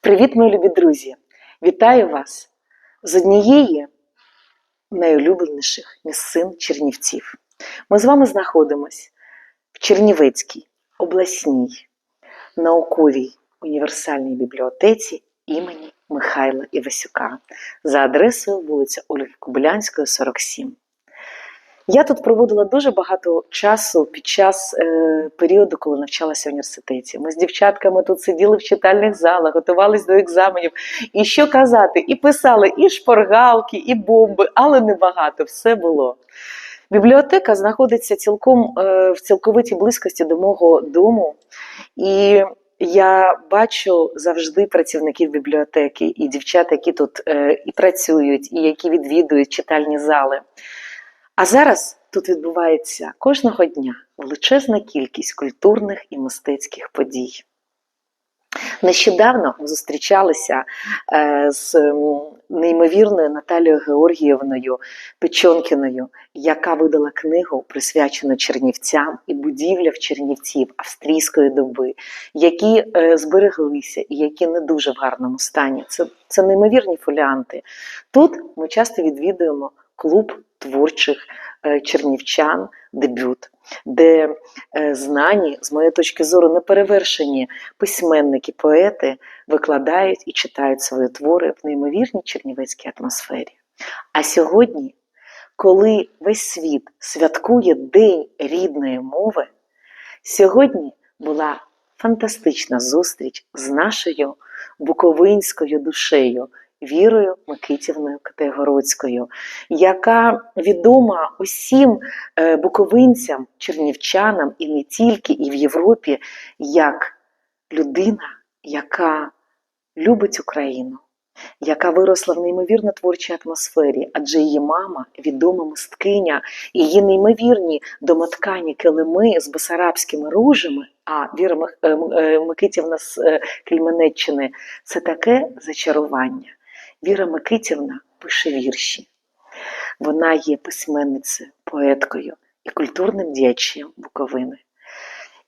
Привіт, мої любі друзі! Вітаю вас з однієї найулюбленіших місцин Чернівців. Ми з вами знаходимось в Чернівецькій обласній науковій універсальній бібліотеці імені Михайла Івасюка за адресою вулиця Ольги Кобилянської, 47. Я тут проводила дуже багато часу під час е, періоду, коли навчалася в університеті. Ми з дівчатками тут сиділи в читальних залах, готувались до екзаменів. І що казати, і писали і шпаргалки, і бомби, але небагато, все було. Бібліотека знаходиться цілком е, в цілковитій близькості до мого дому, і я бачу завжди працівників бібліотеки і дівчат, які тут е, і працюють, і які відвідують читальні зали. А зараз тут відбувається кожного дня величезна кількість культурних і мистецьких подій. Нещодавно ми зустрічалися е, з неймовірною Наталією Георгіївною Печонкіною, яка видала книгу, присвячену Чернівцям і будівлях Чернівців австрійської доби, які е, збереглися і які не дуже в гарному стані. Це, це неймовірні фоліанти. Тут ми часто відвідуємо клуб творчих е, чернівчан, дебют, де е, знані, з моєї точки зору, неперевершені письменники, поети викладають і читають свої твори в неймовірній чернівецькій атмосфері. А сьогодні, коли весь світ святкує День рідної мови, сьогодні була фантастична зустріч з нашою буковинською душею. Вірою Микитівною Категородською, яка відома усім е, буковинцям, чернівчанам і не тільки, і в Європі, як людина, яка любить Україну, яка виросла в неймовірно творчій атмосфері, адже її мама відома мисткиня, її неймовірні домоткані килими з басарабськими ружами. А Віра е, е, Микитівна з Кельменеччини це таке зачарування. Віра Микитівна пише вірші. Вона є письменницею, поеткою і культурним діячем Буковини.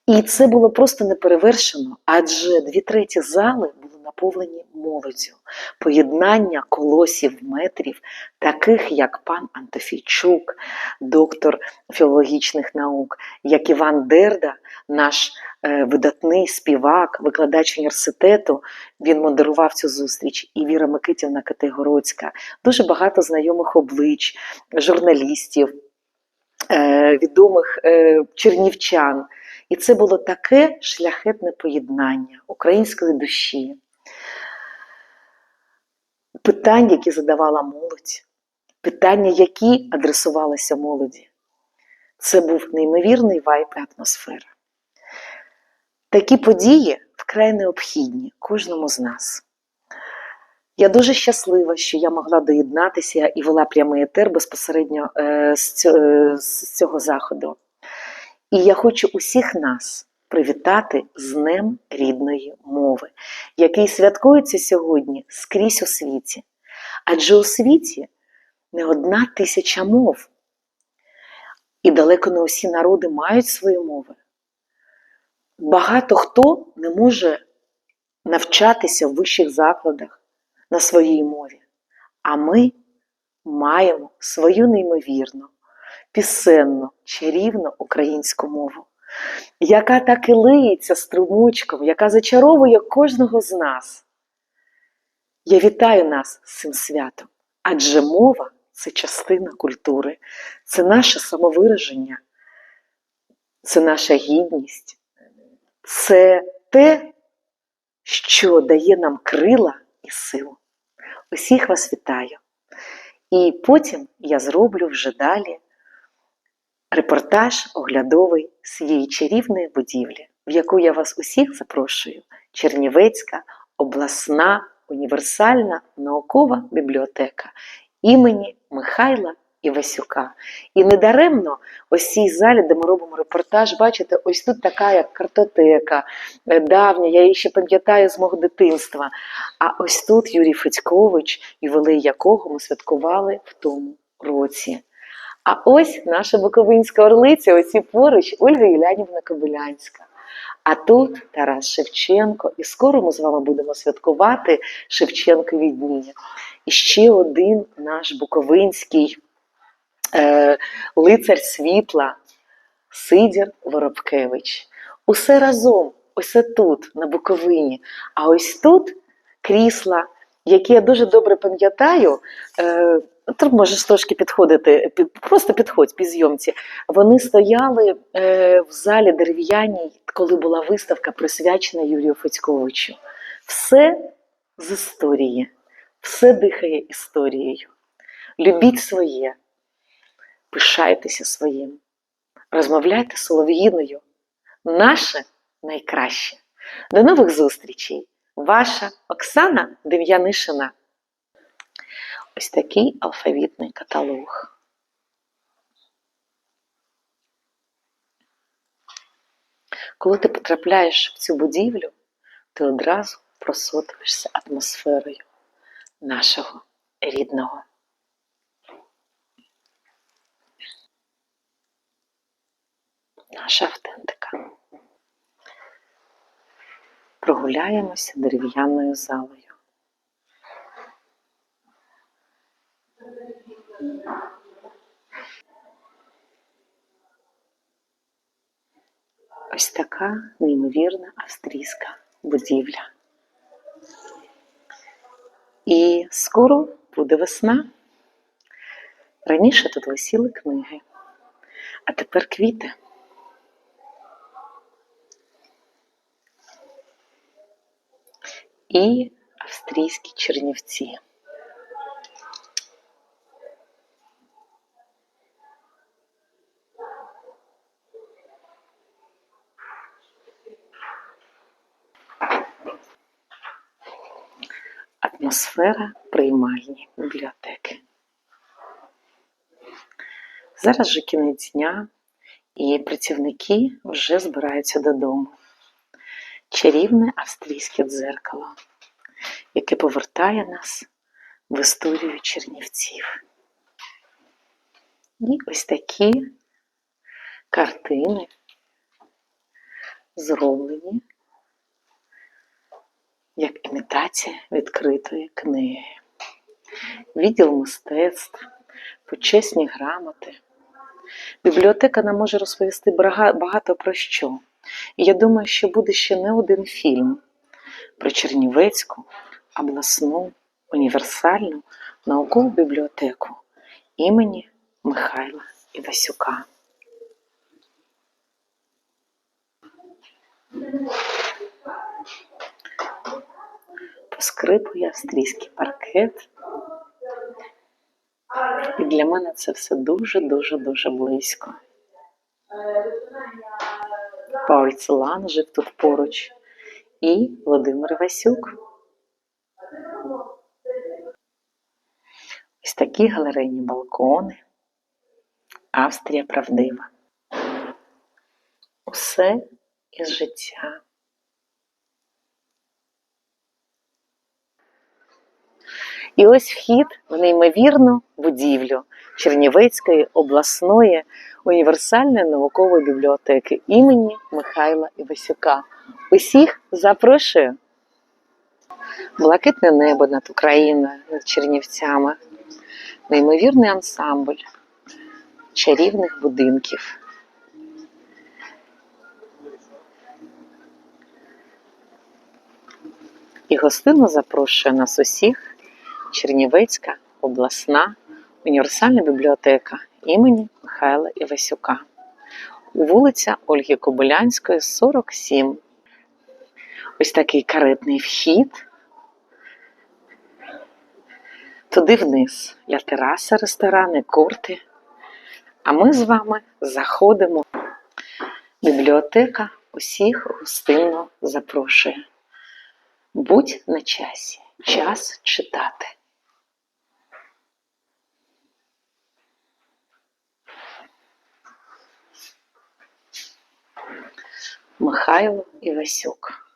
І це було просто неперевершено, адже дві треті зали наповнені молоддю, поєднання колосів метрів, таких як пан Антофійчук, доктор філологічних наук, як Іван Дерда, наш е, видатний співак, викладач університету. Він модерував цю зустріч, і Віра Микитівна Категородська, дуже багато знайомих облич, журналістів, е, відомих е, чернівчан. І це було таке шляхетне поєднання української душі, питань, які задавала молодь, питання, які адресувалися молоді. Це був неймовірний вайб і атмосфера. Такі події вкрай необхідні кожному з нас. Я дуже щаслива, що я могла доєднатися і вела прямий етер безпосередньо е, е, з цього заходу. І я хочу усіх нас привітати з Днем рідної мови, який святкується сьогодні скрізь у світі. Адже у світі не одна тисяча мов, і далеко не усі народи мають свої мови. Багато хто не може навчатися в вищих закладах на своїй мові, а ми маємо свою неймовірну пісенну, чарівну українську мову, яка так і лиється струмочком, яка зачаровує кожного з нас. Я вітаю нас з цим святом, адже мова це частина культури, це наше самовираження, це наша гідність, це те, що дає нам крила і силу. Усіх вас вітаю. І потім я зроблю вже далі репортаж оглядовий з чарівної будівлі, в яку я вас усіх запрошую. Чернівецька обласна універсальна наукова бібліотека імені Михайла Івасюка. І недаремно ось цій залі, де ми робимо репортаж, бачите, ось тут така як картотека е, давня, я її ще пам'ятаю з мого дитинства. А ось тут Юрій Федькович, ювілей якого ми святкували в тому році. А ось наша Буковинська орлиця, ось і поруч Ольга Юлянівна Кобилянська. А тут Тарас Шевченко, і скоро ми з вами будемо святкувати Шевченкові дні. І ще один наш буковинський е, лицар світла Сидір Воробкевич. Усе разом, ось тут, на Буковині. А ось тут крісла, які я дуже добре пам'ятаю. Е, Тут можеш трошки підходити, під, просто підходь під зйомці. Вони стояли е, в залі дерев'яній, коли була виставка присвячена Юрію Федьковичу. Все з історії, все дихає історією. Любіть своє, пишайтеся своїм, розмовляйте солов'їною. Наше найкраще. До нових зустрічей! Ваша Оксана Дем'янишина. Ось такий алфавітний каталог. Коли ти потрапляєш в цю будівлю, ти одразу просотуєшся атмосферою нашого рідного. Наша автентика. Прогуляємося дерев'яною залою. Ось така неймовірна австрійська будівля. І скоро буде весна. Раніше тут висіли книги, а тепер квіти. І австрійські чернівці. Атмосфера приймальні бібліотеки. Зараз же кінець дня, і працівники вже збираються додому. Чарівне австрійське дзеркало, яке повертає нас в історію чернівців. І ось такі картини зроблені як імітація відкритої книги. Відділ мистецтв, почесні грамоти. Бібліотека нам може розповісти багато про що. І я думаю, що буде ще не один фільм про Чернівецьку обласну універсальну наукову бібліотеку імені Михайла Івасюка. Поскрипує австрійський паркет. І для мене це все дуже-дуже-дуже близько. Пауль Целан жив тут поруч і Володимир Васюк. Ось такі галерейні балкони. Австрія правдива. Усе із життя. І ось вхід в неймовірну будівлю Чернівецької обласної універсальної наукової бібліотеки імені Михайла Івасюка. Усіх запрошую. Блакитне небо над Україною, над Чернівцями, неймовірний ансамбль чарівних будинків. І гостинно запрошує нас усіх Чернівецька обласна універсальна бібліотека імені Михайла Івасюка. Вулиця Ольги Кобилянської, 47. Ось такий каретний вхід. Туди вниз для тераси, ресторани, курти. А ми з вами заходимо. Бібліотека усіх гостинно запрошує. Будь на часі, час читати. Михайло Івасюк.